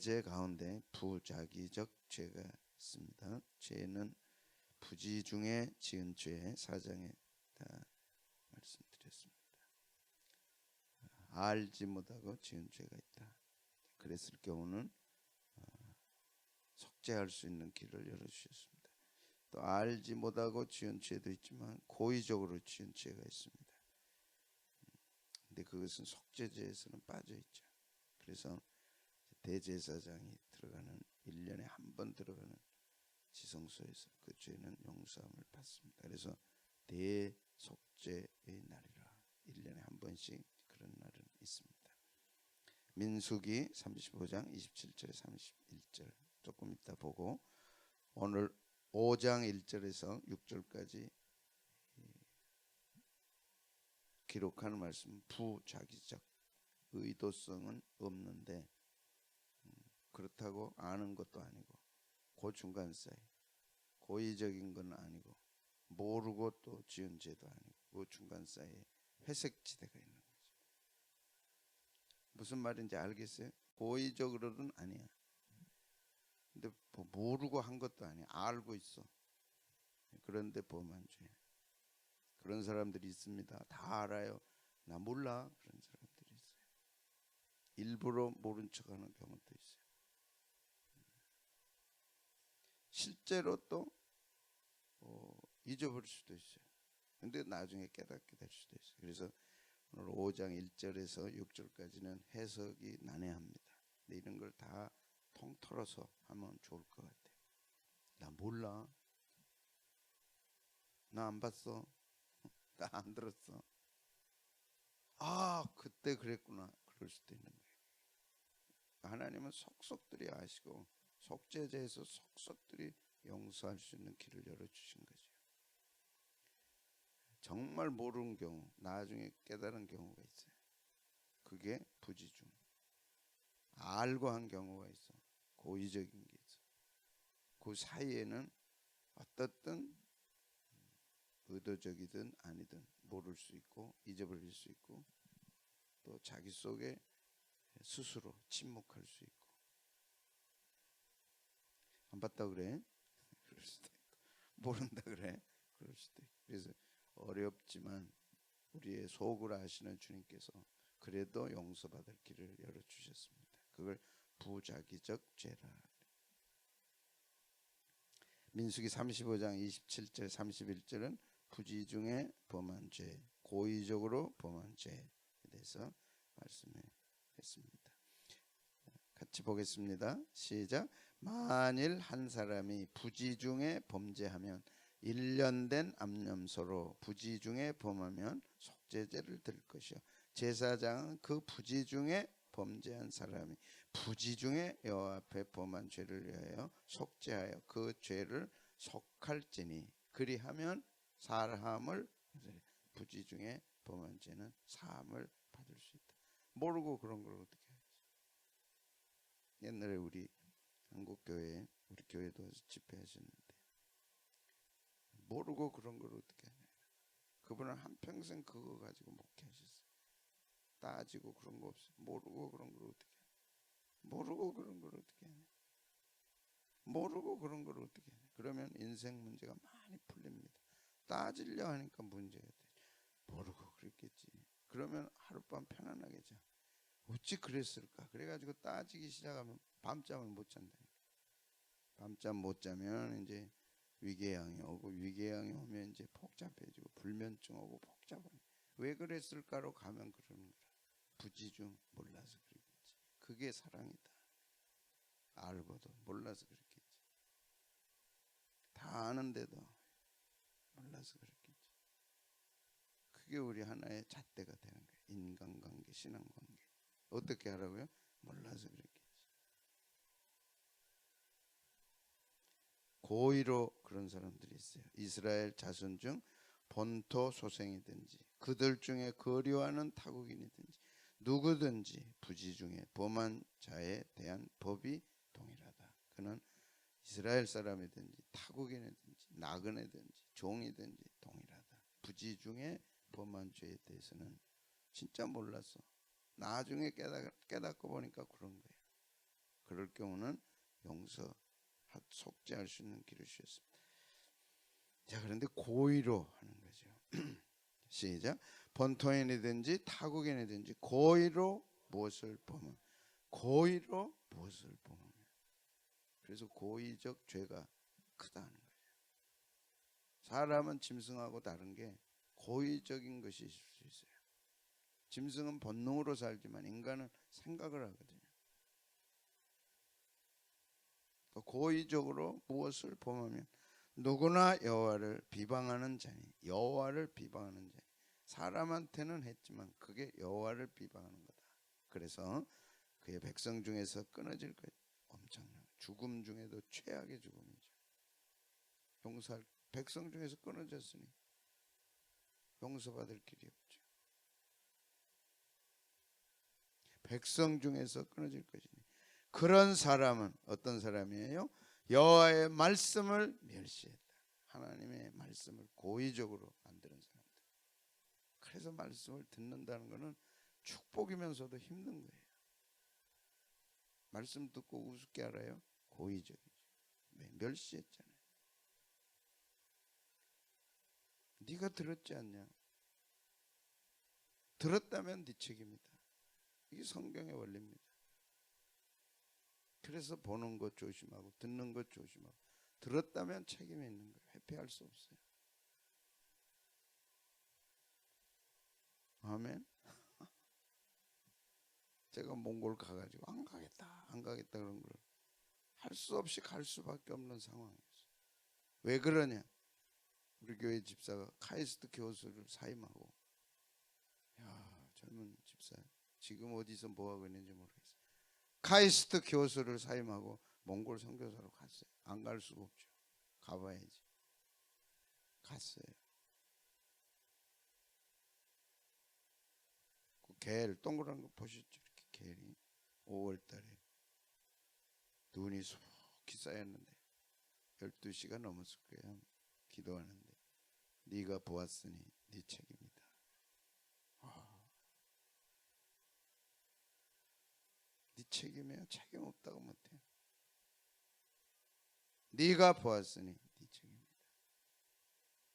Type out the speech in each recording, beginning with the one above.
대죄 가운데 부자기적 죄가 있습니다. 죄는 부지 중에 지은 죄 사장에 다 말씀드렸습니다. 알지 못하고 지은 죄가 있다. 그랬을 경우는 어, 속죄할 수 있는 길을 열어주셨습니다. 또 알지 못하고 지은 죄도 있지만 고의적으로 지은 죄가 있습니다. 근데 그것은 속죄죄에서는 빠져 있죠. 그래서 대제사장이 들어가는 1년에 한 번 들어가는 지성소에서 그 죄는 용서함을 받습니다. 그래서 대속죄의 날이라 1년에 한 번씩 그런 날은 있습니다. 민수기 35장 27절에 31절 조금 이따 보고 오늘 5장 1절에서 6절까지 기록하는 말씀 부자기적 의도성은 없는데 음, 그렇다고 아는 것도 아니고 그 중간 사이 고의적인 건 아니고 모르고 또 지은 죄도 아니고 그 중간 사이에 회색 지대가 있는 거죠. 무슨 말인지 알겠어요? 고의적으로는 아니야. 근데 뭐 모르고 한 것도 아니야. 알고 있어. 그런데 범한 죄. 그런 사람들이 있습니다. 다 알아요. 나 몰라. 그런 사람들이 있어요. 일부러 모른 척 하는 경우도 있어요. 실제로 또 어, 잊어버릴 수도 있어요. 근데 나중에 깨닫게 될 수도 있어요. 그래서 오늘 5장 1절에서 6절까지는 해석이 난해합니다. 근데 이런 걸 다 통틀어서 하면 좋을 것 같아요. 나 몰라. 나 안 봤어. 나 안 들었어. 아, 그때 그랬구나. 그럴 수도 있는 거예요. 하나님은 속속들이 아시고 속죄제에서 속속들이 용서할 수 있는 길을 열어주신 거죠. 정말 모르는 경우, 나중에 깨달은 경우가 있어요. 그게 부지중. 알고 한 경우가 있어. 고의적인 게 있어. 그 사이에는 어떻든 의도적이든 아니든 모를 수 있고 잊어버릴 수 있고 또 자기 속에 스스로 침묵할 수 있고 안 봤다 그래 그럴 수도 있고 모른다 그래 그럴 수도 있고 그래서 어렵지만 우리의 속을 아시는 주님께서 그래도 용서받을 길을 열어 주셨습니다. 그걸 부자기적 죄라. 민수기 35장 27절 31절은 부지 중에 범한 죄, 고의적으로 범한 죄에 대해서 말씀했습니다. 같이 보겠습니다. 시작. 만일 한 사람이 부지 중에 범죄하면 1년 된 암염소로 부지 중에 범하면 속죄죄를 들 것이요. 제사장은 그 부지 중에 범죄한 사람이 부지 중에 여호와 앞에 범한 죄를 위하여 속죄하여 그 죄를 속할지니 그리하면 사함을 부지 중에 범한 죄는 사함을 받을 수 있다. 모르고 그런 걸 어떻게 하지? 옛날에 우리 한국 교회 우리 교회도 집회하셨는데 모르고 그런 걸 어떻게 하냐? 그분은 한 평생 그거 가지고 목회하셨어요. 따지고 그런 거 없어요. 모르고 그런 걸 어떻게 하냐? 모르고 그런 걸 어떻게 하냐? 모르고 그런 걸 어떻게 하냐? 그러면 인생 문제가 많이 풀립니다. 따지려 하니까 문제가 되죠. 모르고 그랬겠지. 그러면 하룻밤 편안하게 자. 어찌 그랬을까? 그래가지고 따지기 시작하면 밤잠을 못 잔다니까. 밤잠 못 자면 이제 위궤양이 오고 위궤양이 오면 이제 복잡해지고 불면증 오고 복잡하네. 왜 그랬을까로 가면 그러는 거라. 부지중 몰라서 그랬겠지. 그게 사랑이다. 알고도 몰라서 그랬겠지. 다 아는데도 몰라서 그랬겠지. 그게 우리 하나의 잣대가 되는 거예요. 인간관계, 신앙관계. 어떻게 하라고요? 몰라서 그랬겠지. 고의로 그런 사람들이 있어요. 이스라엘 자손 중 본토 소생이든지 그들 중에 거류하는 타국인이든지 누구든지 부지 중에 범한 자에 대한 법이 동일하다. 그는 이스라엘 사람이든지 타국인이든지 나그네든지 종이든지 동일하다. 부지 중에 범한 죄에 대해서는 진짜 몰랐어. 나중에 깨닫, 깨닫고 보니까 그런 거예요. 그럴 경우는 용서 속죄할 수 있는 길을 주셨습니다. 자 그런데 고의로 하는 거죠. 시작. 본토인이든지 타국인이든지 고의로 무엇을 범함. 고의로 무엇을 범함. 그래서 고의적 죄가 크다는 거예요. 사람은 짐승하고 다른 게 고의적인 것이 있을 수 있어요. 짐승은 본능으로 살지만 인간은 생각을 하거든요. 또 고의적으로 무엇을 범하면 누구나 여호와를 비방하는 자니 여호와를 비방하는 자니 사람한테는 했지만 그게 여호와를 비방하는 거다. 그래서 그의 백성 중에서 끊어질 것 엄청난 죽음 중에도 최악의 죽음이죠. 용서할 백성 중에서 끊어졌으니 용서받을 길이 없죠. 백성 중에서 끊어질 것이니 그런 사람은 어떤 사람이에요? 여호와의 말씀을 멸시했다. 하나님의 말씀을 고의적으로 만드는 사람들. 그래서 말씀을 듣는다는 것은 축복이면서도 힘든 거예요. 말씀 듣고 우습게 알아요? 고의적이죠. 네, 멸시했잖아요. 네가 들었지 않냐? 들었다면 네 책임이다. 이게 성경의 원리입니다. 그래서 보는 것 조심하고 듣는 것 조심하고 들었다면 책임이 있는 거예요. 회피할 수 없어요. 아멘. 제가 몽골 가가지고 안 가겠다, 안 가겠다 그런 걸 할 수 없이 갈 수밖에 없는 상황이었어요. 왜 그러냐? 우리 교회 집사가 카이스트 교수를 사임하고, 야 젊은 집사 지금 어디서 뭐 하고 있는지 모르겠어요. 카이스트 교수를 사임하고 몽골 선교사로 갔어요. 안 갈 수가 없죠. 가봐야지. 갔어요. 그 개를 동그란 거 보셨죠? 이렇게 개이 5월달에 눈이 속히 쌓였는데 12시가 넘었을 거예요. 기도하는데 네가 보았으니 네 책임이다. 아. 네 책임이야 책임 없다고 못해. 네가 보았으니 네 책임이다.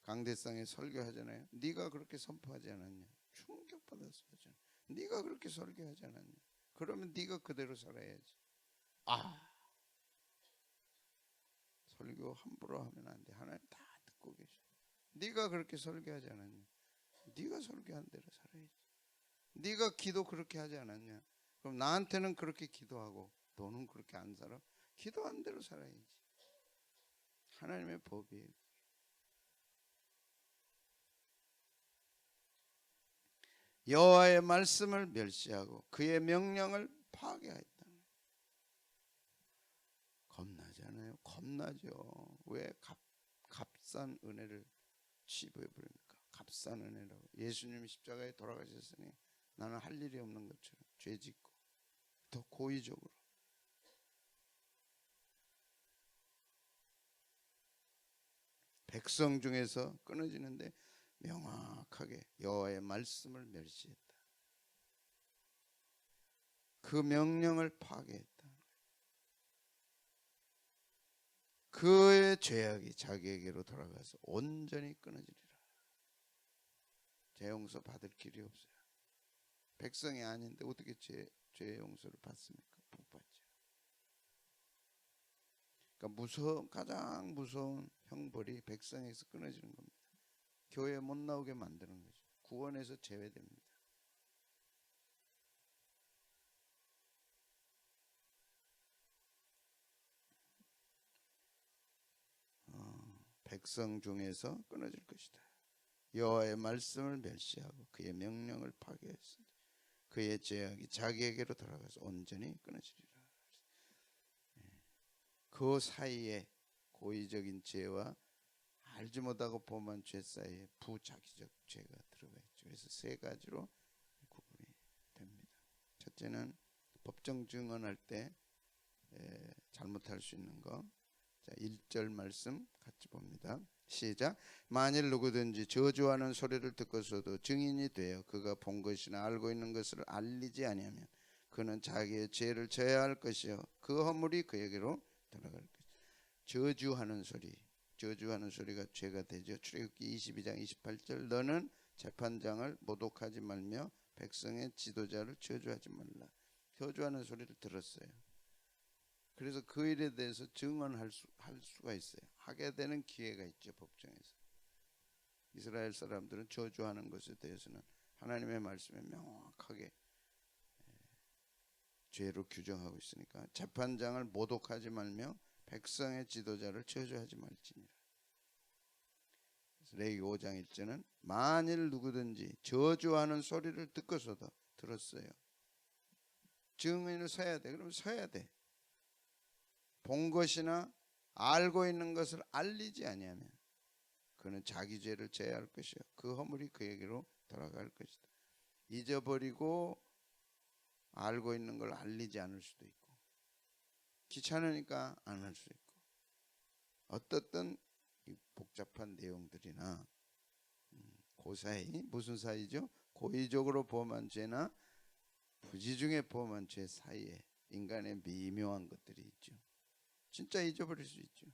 강대상에 설교하잖아요. 네가 그렇게 선포하지 않았냐? 충격받아서 하잖아. 네가 그렇게 설교하지 않았냐? 그러면 네가 그대로 살아야지. 아 설교 함부로 하면 안 돼. 하나님 다 듣고 계셔. 네가 그렇게 설교하지 않았냐? 네가 설교한 대로 살아야지. 네가 기도 그렇게 하지 않았냐? 그럼 나한테는 그렇게 기도하고 너는 그렇게 안 살아? 기도한 대로 살아야지. 하나님의 법이에요. 여호와의 말씀을 멸시하고 그의 명령을 파괴하였다. 겁나잖아요. 겁나죠. 왜 값, 값싼 은혜를 취부해 버립니까? 값싼 은혜라고. 예수님이 십자가에 돌아가셨으니 나는 할 일이 없는 것처럼 죄 짓고 더 고의적으로 백성 중에서 끊어지는데 명확하게 여호와의 말씀을 멸시했다. 그 명령을 파괴했다. 그의 죄악이 자기에게로 돌아가서 온전히 끊어지리라. 죄 용서 받을 길이 없어요. 백성이 아닌데 어떻게 죄, 죄 용서를 받습니까? 못 받죠. 그러니까 무서운 가장 무서운 형벌이 백성에서 끊어지는 겁니다. 교회 못 나오게 만드는 거죠. 구원에서 제외됩니다. 어, 백성 중에서 끊어질 것이다. 여호와의 말씀을 멸시하고 그의 명령을 파괴했으니 그의 죄악이 자기에게로 돌아가서 온전히 끊어지리라. 예. 그 사이에 고의적인 죄와 알지 못하고 범한 죄 사이에 부자기적 죄가 들어가 있죠. 그래서 세 가지로 구분이 됩니다. 첫째는 법정 증언할 때 에, 잘못할 수 있는 거. 자, 1절 말씀 같이 봅니다. 시작. 만일 누구든지 저주하는 소리를 듣고서도 증인이 되어 그가 본 것이나 알고 있는 것을 알리지 아니하면 그는 자기의 죄를 져야 할 것이요 그 허물이 그에게로 돌아갈 것. 저주하는 소리, 저주하는 소리가 죄가 되죠. 출애굽기 22장 28절 너는 재판장을 모독하지 말며 백성의 지도자를 저주하지 말라. 저주하는 소리를 들었어요. 그래서 그 일에 대해서 증언할 수, 할 수가 있어요. 하게 되는 기회가 있죠 법정에서. 이스라엘 사람들은 저주하는 것에 대해서는 하나님의 말씀에 명확하게 예, 죄로 규정하고 있으니까 재판장을 모독하지 말며 백성의 지도자를 저주하지 말지니라. 레위 5장 1절은 만일 누구든지 저주하는 소리를 듣고서도 들었어요. 증인을 서야 돼. 그러면 서야 돼. 본 것이나 알고 있는 것을 알리지 아니하면 그는 자기 죄를 져야 할 것이요 그 허물이 그에게로 돌아갈 것이다. 잊어버리고 알고 있는 걸 알리지 않을 수도 있고 귀찮으니까 안 할 수 있고 어떻든 이 복잡한 내용들이나 음, 그 사이 무슨 사이죠? 고의적으로 범한 죄나 부지중에 범한 죄 사이에 인간의 미묘한 것들이 있죠. 진짜 잊어버릴 수 있죠.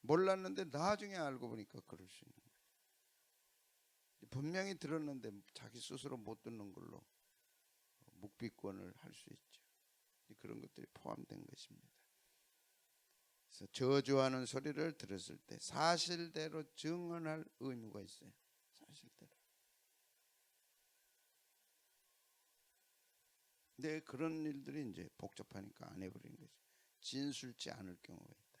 몰랐는데 나중에 알고 보니까 그럴 수 있는 거예요. 분명히 들었는데 자기 스스로 못 듣는 걸로 묵비권을 할 수 있죠. 그런 것들이 포함된 것입니다. 그래서 저주하는 소리를 들었을 때 사실대로 증언할 의무가 있어요. 사실대로. 근데 그런 일들이 이제 복잡하니까 안 해버리는 거죠. 진술치 않을 경우가 있다.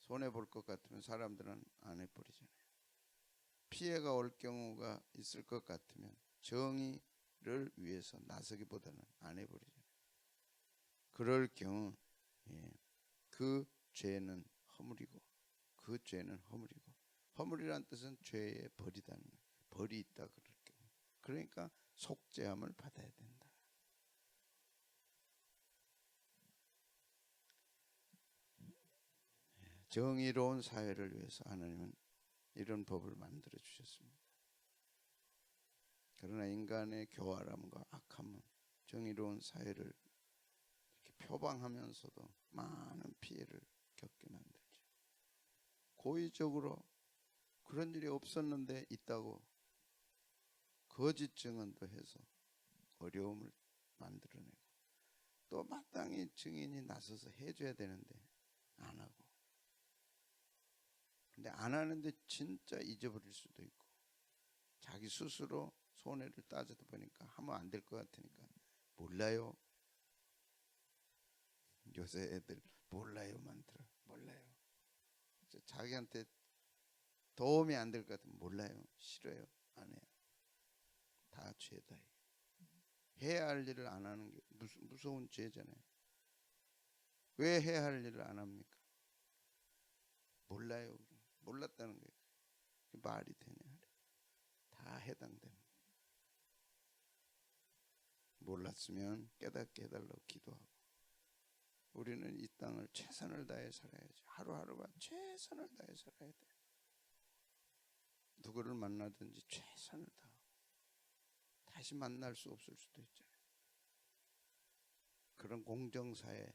손해 볼 것 같으면 사람들은 안 해버리잖아요. 피해가 올 경우가 있을 것 같으면 정의를 위해서 나서기보다는 안 해버리잖아요. 그럴 경우 예, 그 죄는 허물이고 그 죄는 허물이고 허물이란 뜻은 죄의 벌이다는. 벌이 있다 그럴 경우 그러니까 속죄함을 받아야 된다. 정의로운 사회를 위해서 하나님은 이런 법을 만들어 주셨습니다. 그러나 인간의 교활함과 악함은 정의로운 사회를 이렇게 표방하면서도 많은 피해를 겪게 만들죠. 고의적으로 그런 일이 없었는데 있다고 거짓 증언도 해서 어려움을 만들어내고 또 마땅히 증인이 나서서 해줘야 되는데 안 하고 안 하는데 진짜 잊어버릴 수도 있고 자기 스스로 손해를 따져다 보니까 하면 안 될 것 같으니까 몰라요. 요새 애들 몰라요 만 들어 몰라요. 자기한테 도움이 안 될 것 같으면 몰라요. 싫어요. 안 해요. 다 죄다. 해야 할 일을 안 하는 게 무서, 무서운 죄잖아요. 왜 해야 할 일을 안 합니까? 몰라요. 몰랐다는 거예요. 그 말이 되냐? 다 거예요. 몰랐으면 깨닫게 해달라고 기도하고 우리는 이 땅을 최선을 다해 살아야지. 하루하루가 최선을 다해 살아야 돼. 누구를 만나든지 최선을 다하고 다시 만날 수 없을 수도 있잖아요. 그런 공정사회,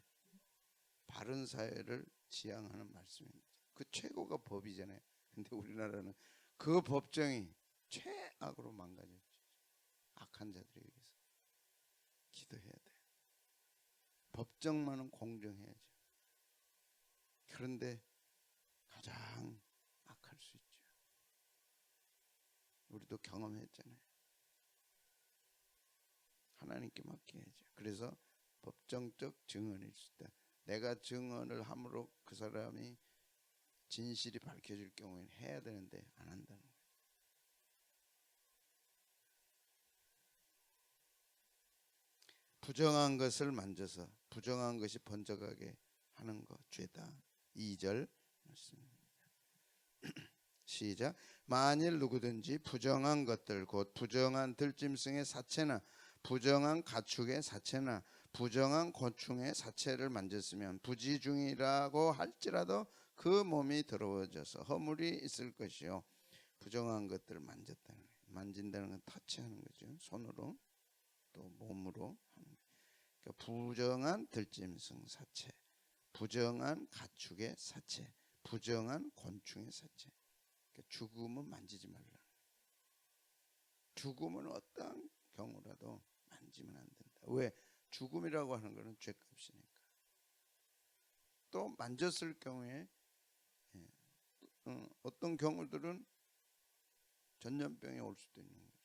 바른 사회를 지향하는 말씀입니다. 그 최고가 법이잖아요. 근데 우리나라는 그 법정이 최악으로 망가졌죠. 악한 자들에 의해서 기도해야 돼. 법정만은 공정해야죠. 그런데 가장 악할 수 있죠. 우리도 경험했잖아요. 하나님께 맡겨야죠. 그래서 법정적 증언일 수 있다. 내가 증언을 함으로 그 사람이 진실이 밝혀질 경우에는 해야 되는데 안 한다는 거예요. 부정한 것을 만져서 부정한 것이 번져가게 하는 것 죄다. 2절 말씀입니다. 시작. 만일 누구든지 부정한 것들 곧 부정한 들짐승의 사체나 부정한 가축의 사체나 부정한 곤충의 사체를 만졌으면 부지중이라고 할지라도 그 몸이 더러워져서 허물이 있을 것이요 부정한 것들을 만졌다는. 만진다는 건 터치하는 거죠. 손으로 또 몸으로. 그러니까 부정한 들짐승 사체, 부정한 가축의 사체, 부정한 곤충의 사체. 그러니까 죽음은 만지지 말라. 죽음은 어떠한 경우라도 만지면 안 된다. 왜? 죽음이라고 하는 것은 죄값이니까. 또 만졌을 경우에 예, 어, 어떤 경우들은 전염병이 올 수도 있는 거죠.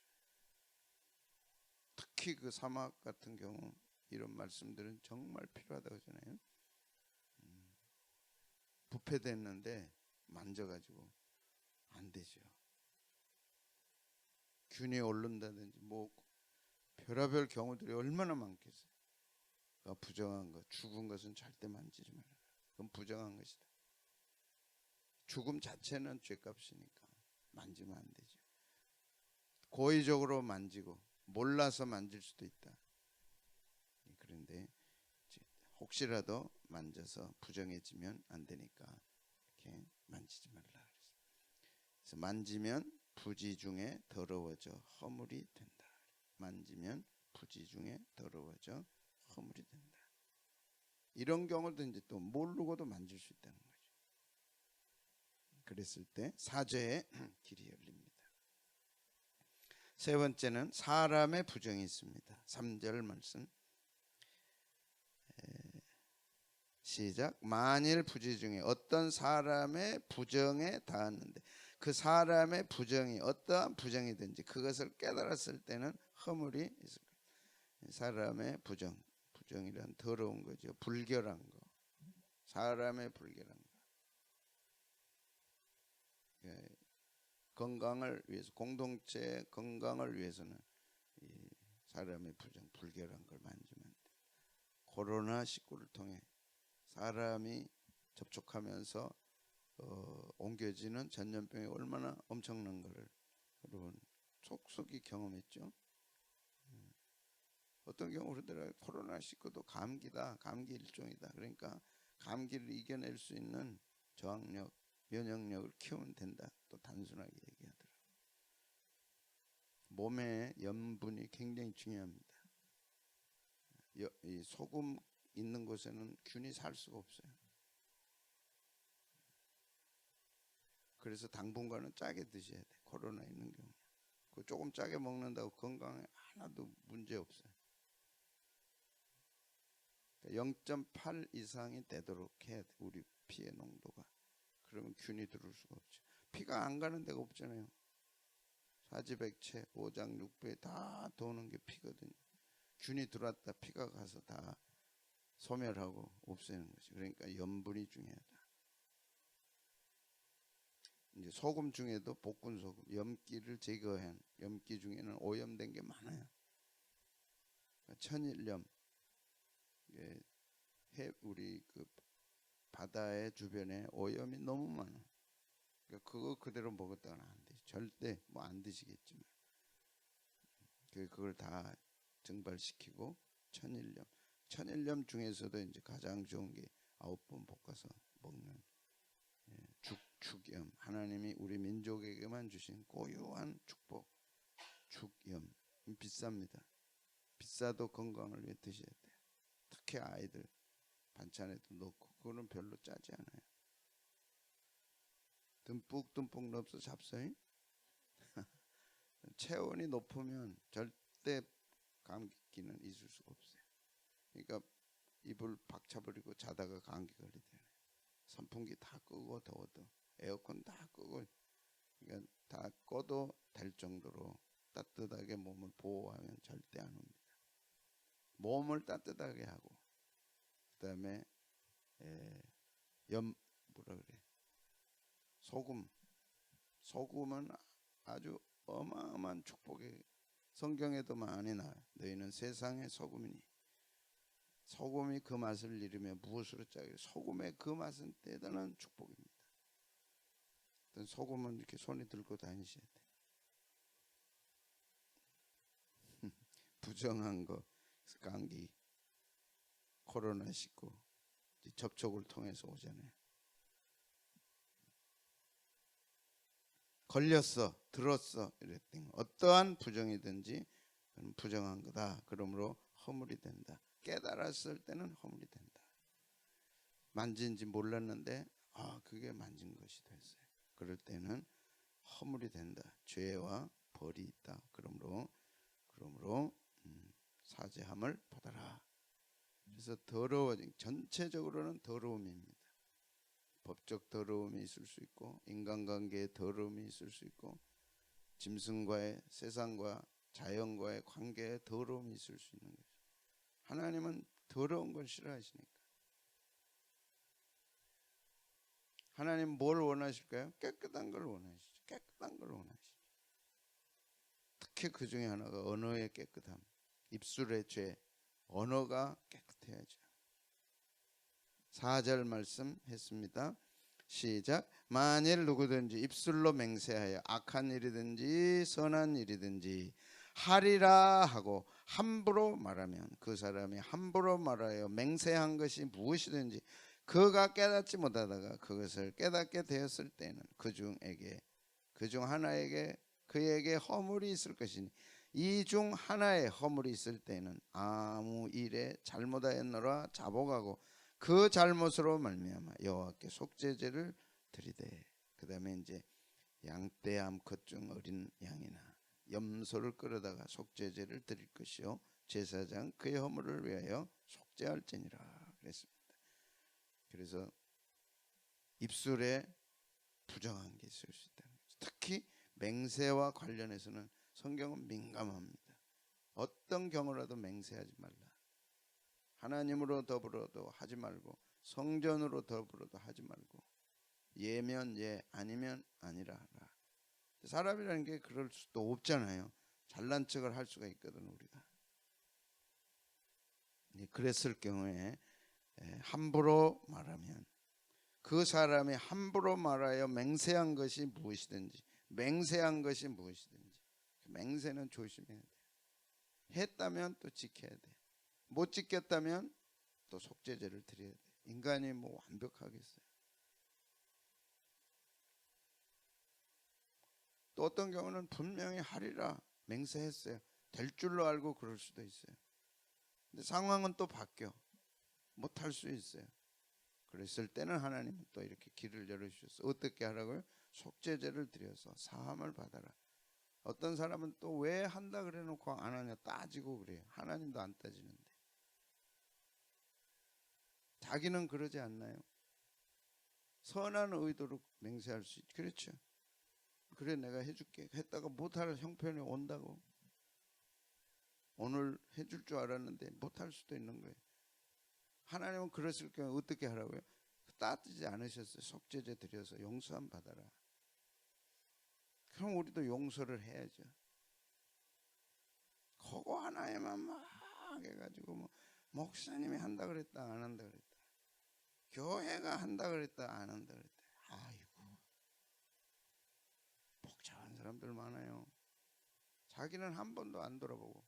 특히 그 사막 같은 경우 이런 말씀들은 정말 필요하다고 하잖아요. 음, 부패됐는데 만져가지고 안 되죠. 균이 오른다든지 뭐 별의별 경우들이 얼마나 많겠어요. 그러니까 부정한 것, 죽은 것은 절대 만지지 말라. 그건 부정한 것이다. 죽음 자체는 죄값이니까 만지면 안 되죠. 고의적으로 만지고 몰라서 만질 수도 있다. 그런데 혹시라도 만져서 부정해지면 안 되니까 이렇게 만지지 말라. 그래서 만지면 부지 중에 더러워져 허물이 된다. 만지면 부지 중에 더러워져 허물이 된다. 이런 경우도 이제 또 모르고도 만질 수 있다는 거죠. 그랬을 때 사죄의 길이 열립니다. 세 번째는 사람의 부정이 있습니다. 3절 말씀. 에, 시작. 만일 부지 중에 어떤 사람의 부정에 닿았는데 그 사람의 부정이 어떠한 부정이든지 그것을 깨달았을 때는 허물이 있을 거예요. 사람의 부정, 부정이란 더러운 거죠. 불결한 거. 사람의 불결한 거. 예, 건강을 위해서 공동체 건강을 위해서는 이 사람의 부정, 불결한 걸 만지면 안 돼. 코로나 19를 통해 사람이 접촉하면서 어, 옮겨지는 전염병이 얼마나 엄청난 것을 여러분 속속이 경험했죠. 음. 어떤 경우 그러더라고요. 코로나 19도 감기다, 감기 일종이다. 그러니까 감기를 이겨낼 수 있는 저항력, 면역력을 키우면 된다. 또 단순하게 얘기하더라고요. 몸에 염분이 굉장히 중요합니다. 여, 이 소금 있는 곳에는 균이 살 수가 없어요. 그래서 당분간은 짜게 드셔야 돼. 코로나 있는 경우. 그 조금 짜게 먹는다고 건강에 하나도 문제 없어요. 0.8 이상이 되도록 해야 돼. 우리 피의 농도가. 그러면 균이 들어올 수가 없죠. 피가 안 가는 데가 없잖아요. 사지백체, 오장, 육부에 다 도는 게 피거든요. 균이 들어왔다 피가 가서 다 소멸하고 없애는 거죠. 그러니까 염분이 중요하다. 이제 소금 중에도 볶은 소금, 염기를 제거한 염기 중에는 오염된 게 많아요. 그러니까 천일염, 해 우리 그 바다의 주변에 오염이 너무 많아. 그러니까 그거 그대로 먹었다가는 안 돼. 절대 뭐 안 드시겠지만, 그 그걸 다 증발시키고 천일염, 천일염 중에서도 이제 가장 좋은 게 아홉 번 볶아서 먹는 죽 축염 하나님이 우리 민족에게만 주신 고유한 축복 죽염 비쌉니다. 비싸도 건강을 위해 드셔야 돼요. 특히 아이들 반찬에도 넣고 그거는 별로 짜지 않아요. 듬뿍듬뿍 넣어서 잡숴요. 체온이 높으면 절대 감기는 있을 수가 없어요. 그러니까 이불 박차버리고 자다가 감기 걸리잖아요. 선풍기 다 끄고 더워도 에어컨 다 끄고 그러니까 다 꺼도 될 정도로 따뜻하게 몸을 보호하면 절대 안 옵니다. 몸을 따뜻하게 하고 그다음에 염 뭐라 그래 소금 소금은 아주 어마어마한 축복이 성경에도 많이 나와요. 너희는 세상의 소금이니 소금이 그 맛을 잃으며 무엇으로 짜게 소금의 그 맛은 대단한 축복입니다. 어떤 소금은 이렇게 손에 들고 다니셔야 돼. 부정한 거, 감기, 코로나 19 접촉을 통해서 오잖아요. 걸렸어, 들었어 이랬던 거. 어떠한 부정이든지 부정한 거다. 그러므로 허물이 된다. 깨달았을 때는 허물이 된다. 만진지 몰랐는데 아 그게 만진 것이 됐어요. 그럴 때는 허물이 된다. 죄와 벌이 있다. 그러므로 그러므로 음, 사죄함을 받아라. 그래서 더러워진 전체적으로는 더러움입니다. 법적 더러움이 있을 수 있고 인간관계의 더러움이 있을 수 있고 짐승과의 세상과 자연과의 관계에 더러움이 있을 수 있는 거죠. 하나님은 더러운 걸 싫어하시니까. 하나님 뭘 원하실까요? 깨끗한 걸 원하시죠. 깨끗한 걸 원하시죠. 특히 그 중에 하나가 언어의 깨끗함, 입술의 죄, 언어가 깨끗 해야죠. 4절 말씀 했습니다. 시작. 만일 누구든지 입술로 맹세하여 악한 일이든지 선한 일이든지 하리라 하고 함부로 말하면 그 사람이 함부로 말하여 맹세한 것이 무엇이든지 그가 깨닫지 못하다가 그것을 깨닫게 되었을 때는 그 중에게 그 중 하나에게 그에게 허물이 있을 것이니 이 중 하나에 허물이 있을 때는 아무 일에 잘못하였노라 자복하고 그 잘못으로 말미암아 여호와께 속죄제를 드리되 그다음에 이제 양떼 암컷 중 어린 양이나 염소를 끌어다가 속죄제를 드릴 것이요 제사장 그의 허물을 위하여 속죄할지니라 그랬습니다. 그래서 입술에 부정한 게 있을 수 있다는 거죠. 특히 맹세와 관련해서는 성경은 민감합니다. 어떤 경우라도 맹세하지 말라. 하나님으로 더불어도 하지 말고 성전으로 더불어도 하지 말고 예면 예 아니면 아니라 하라. 사람이라는 게 그럴 수도 없잖아요. 잘난 척을 할 수가 있거든 우리가. 예, 그랬을 경우에 예, 함부로 말하면 그 사람이 함부로 말하여 맹세한 것이 무엇이든지 맹세한 것이 무엇이든지 그 맹세는 조심해야 돼. 했다면 또 지켜야 돼. 못 지켰다면 또 속죄제를 드려야 돼. 인간이 뭐 완벽하겠어요. 또 어떤 경우는 분명히 하리라 맹세했어요. 될 줄로 알고 그럴 수도 있어요. 근데 상황은 또 바뀌어. 못 할 수 있어요. 그랬을 때는 하나님은 또 이렇게 길을 열어주셨어. 어떻게 하라고요? 속죄제를 드려서 사함을 받아라. 어떤 사람은 또 왜 한다 그래 놓고 안 하냐 따지고 그래요. 하나님도 안 따지는데. 자기는 그러지 않나요? 선한 의도로 맹세할 수 있. 그렇죠. 그래 내가 해줄게. 했다가 못할 형편이 온다고. 오늘 해줄 줄 알았는데 못할 수도 있는 거예요. 하나님은 그랬을 경우 어떻게 하라고요? 따지지 않으셨어요. 속죄제 드려서 용서함 받아라. 그럼 우리도 용서를 해야죠. 그거 하나에만 막 해가지고 뭐 목사님이 한다 그랬다 안 한다 그랬다. 교회가 한다 그랬다 안 한다 그랬다. 아이고 복잡한 사람들 많아요. 자기는 한 번도 안 돌아보고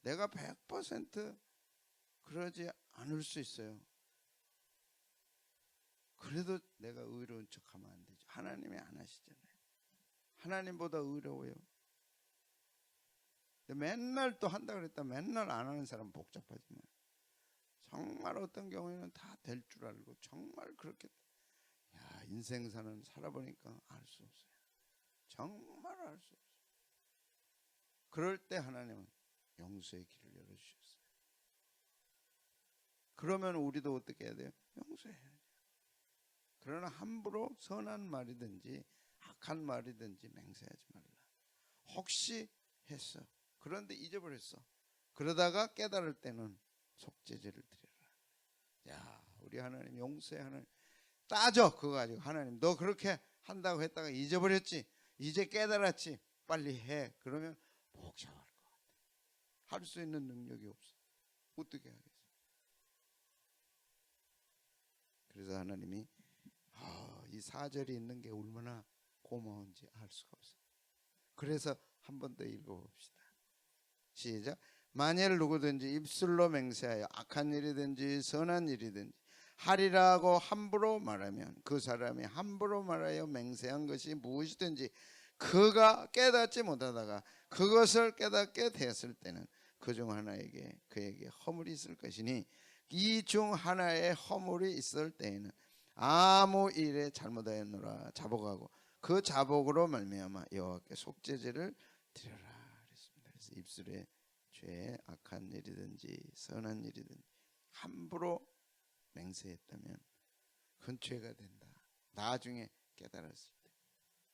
내가 100% 그러지 않을 수 있어요. 그래도 내가 의로운 척하면 안 되죠. 하나님이 안 하시잖아요. 하나님보다 의로워요. 맨날 또 한다 그랬다 맨날 안 하는 사람 복잡하지만 정말 어떤 경우에는 다 될 줄 알고 정말 그렇게 야 인생 사는 살아보니까 알 수 없어요. 정말 알 수 없어요. 그럴 때 하나님은 용서의 길을 열어주셨어요. 그러면 우리도 어떻게 해야 돼요? 용서해야죠. 그러나 함부로 선한 말이든지 악한 말이든지 맹세하지 말라. 혹시 했어. 그런데 잊어버렸어. 그러다가 깨달을 때는 속죄제를 드려라. 야, 우리 하나님 용서의 하나님 따져 그거 가지고 하나님 너 그렇게 한다고 했다가 잊어버렸지. 이제 깨달았지. 빨리 해. 그러면 복잡할 것 같아. 할 수 있는 능력이 없어. 어떻게 하겠어? 그래서 하나님이 아, 이 사절이 있는 게 얼마나 고마운지 알 수가 없어요. 그래서 한 번 더 읽어봅시다. 시작. 만일 누구든지 입술로 맹세하여 악한 일이든지 선한 일이든지 하리라고 함부로 말하면 그 사람이 함부로 말하여 맹세한 것이 무엇이든지 그가 깨닫지 못하다가 그것을 깨닫게 되었을 때는 그 중 하나에게 그에게 허물이 있을 것이니 이 중 하나에 허물이 있을 때에는 아무 일에 잘못하였노라 자복하고 그 자복으로 말미암아 여호와께 속죄제를 드려라 그랬습니다. 그래서 입술에 죄 악한 일이든지 선한 일이든지 함부로 맹세했다면 그건 죄가 된다. 나중에 깨달았을 때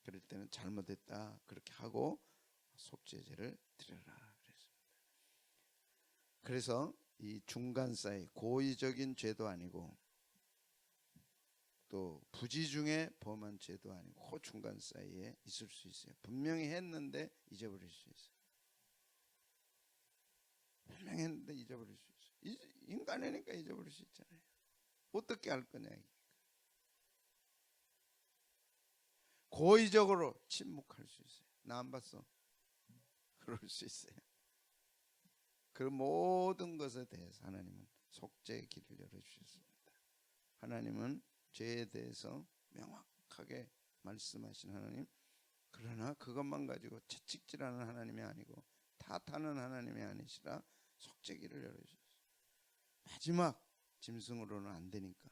그럴 때는 잘못했다 그렇게 하고 속죄제를 드려라 그랬습니다. 그래서 이 중간 사이 고의적인 죄도 아니고 또 부지 중에 범한 죄도 아니고 그 중간 사이에 있을 수 있어요. 분명히 했는데 잊어버릴 수 있어요. 분명히 했는데 잊어버릴 수 있어요. 이- 인간이니까 잊어버릴 수 있잖아요. 어떻게 할 거냐. 고의적으로 침묵할 수 있어요. 나 안 봤어. 그럴 수 있어요. 그 모든 것에 대해서 하나님은 속죄의 길을 열어주셨습니다. 하나님은 죄에 대해서 명확하게 말씀하신 하나님. 그러나 그것만 가지고 채찍질하는 하나님이 아니고 탓하는 하나님이 아니시라 속죄기를 열어주셨어요. 마지막 짐승으로는 안 되니까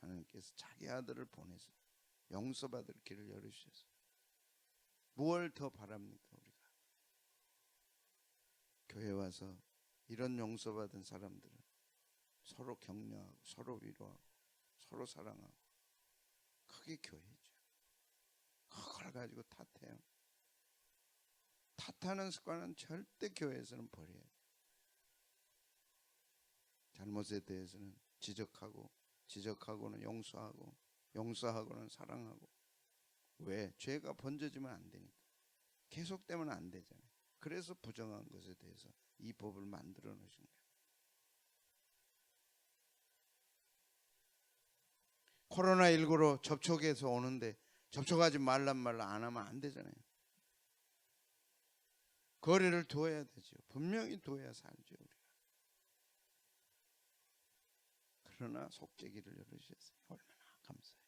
하나님께서 자기 아들을 보내서 용서받을 길을 열어주셨어요. 무엇을 더 바랍니까 우리가? 교회 와서 이런 용서받은 사람들은 서로 격려하고 서로 위로하고 서로 사랑하고 그게 교회죠. 그걸 가지고 탓해요. 탓하는 습관은 절대 교회에서는 버려야. 잘못에 대해서는 지적하고 지적하고는 용서하고 용서하고는 사랑하고 왜 죄가 번져지면 안 되니까 계속되면 안 되잖아요. 그래서 부정한 것에 대해서 이 법을 만들어 놓으신 거예요. 코로나 19로 접촉해서 오는데 접촉하지 말란 말을 안 하면 안 되잖아요. 거리를 두어야 되죠. 분명히 두어야 살죠 우리가. 그러나 속죄기를 열으셨어요. 얼마나 감사해요.